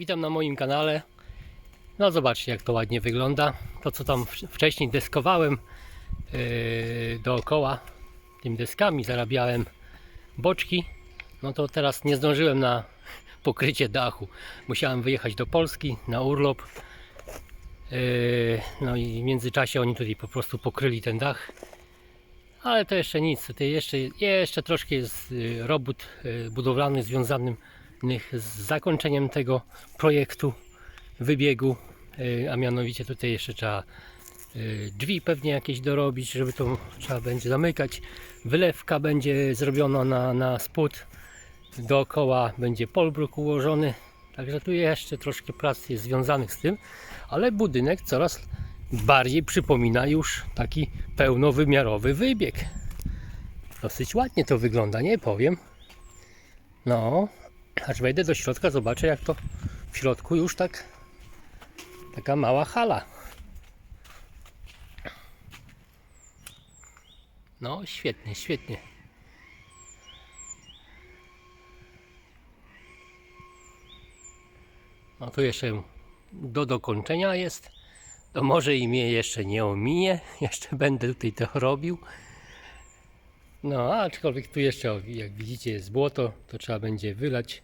Witam na moim kanale. No zobaczcie jak to ładnie wygląda. To co tam wcz- wcześniej deskowałem yy, dookoła tymi deskami, zarabiałem boczki. No to teraz nie zdążyłem na pokrycie dachu. Musiałem wyjechać do Polski na urlop. Yy, no i w międzyczasie oni tutaj po prostu pokryli ten dach. Ale to jeszcze nic, to jeszcze, jeszcze troszkę jest y, robót y, budowlanych związanych z zakończeniem tego projektu wybiegu, y, a mianowicie tutaj jeszcze trzeba y, drzwi pewnie jakieś dorobić, żeby to trzeba będzie zamykać. Wylewka będzie zrobiona na, na spód, dookoła będzie polbruk ułożony, także tu jeszcze troszkę prac jest związanych z tym, ale budynek coraz bardziej przypomina już taki pełnowymiarowy wybieg. Dosyć ładnie to wygląda, nie powiem. No, aż wejdę do środka, zobaczę jak to w środku już tak taka mała hala. No, świetnie, świetnie. No tu jeszcze do dokończenia jest. To może i mnie jeszcze nie ominie. Jeszcze będę tutaj to robił. No, aczkolwiek tu jeszcze, jak widzicie, jest błoto, to trzeba będzie wylać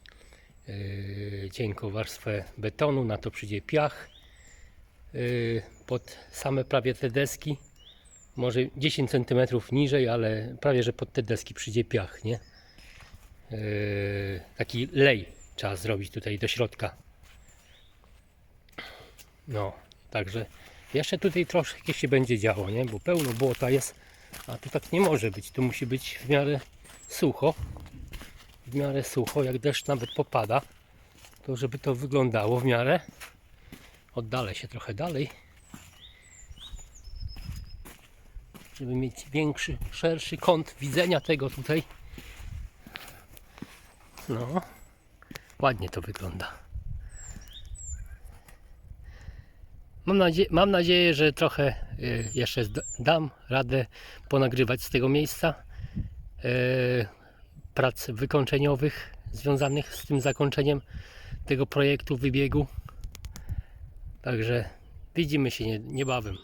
yy, cienką warstwę betonu, na to przyjdzie piach yy, pod same prawie te deski. Może 10 cm niżej, ale prawie że pod te deski przyjdzie piach, nie? Yy, taki lej trzeba zrobić tutaj do środka. No, także jeszcze tutaj troszkę się będzie działo, nie? Bo pełno błota jest, a tu tak nie może być. Tu musi być w miarę sucho. W miarę sucho, jak deszcz nawet popada, to żeby to wyglądało w miarę. Oddalę się trochę dalej. Żeby mieć większy, szerszy kąt widzenia tego tutaj. No, ładnie to wygląda. Mam, nadzie- mam nadzieję, że trochę jeszcze zd- dam radę ponagrywać z tego miejsca y, prac wykończeniowych związanych z tym zakończeniem tego projektu wybiegu. Także widzimy się nie- niebawem.